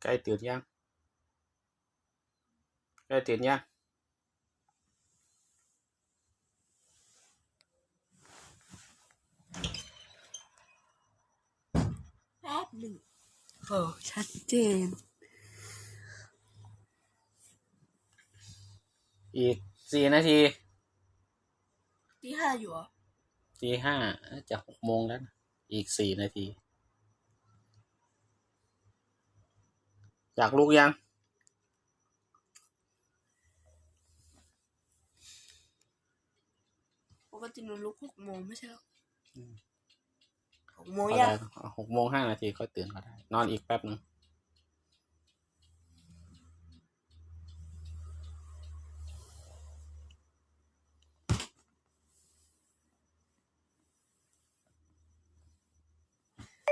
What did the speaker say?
ใกล้ตื่นยัง ใกล้ตื่นยัง แป๊บหนึ่งโอ้ชัดเจน อีกสี่นาทีที่ห้าอยู่เหรอ ตีห้าจะหกโมงแล้วนะอีกสี่นาที อยากลุกยัง ปกติหนูลุกหกโมงไม่ใช่เหรออืม หกโมงก็ยังได้หกโมงห้านาทีค่อยตื่นก็ได้ นอนอีกแป๊บหนึ่ง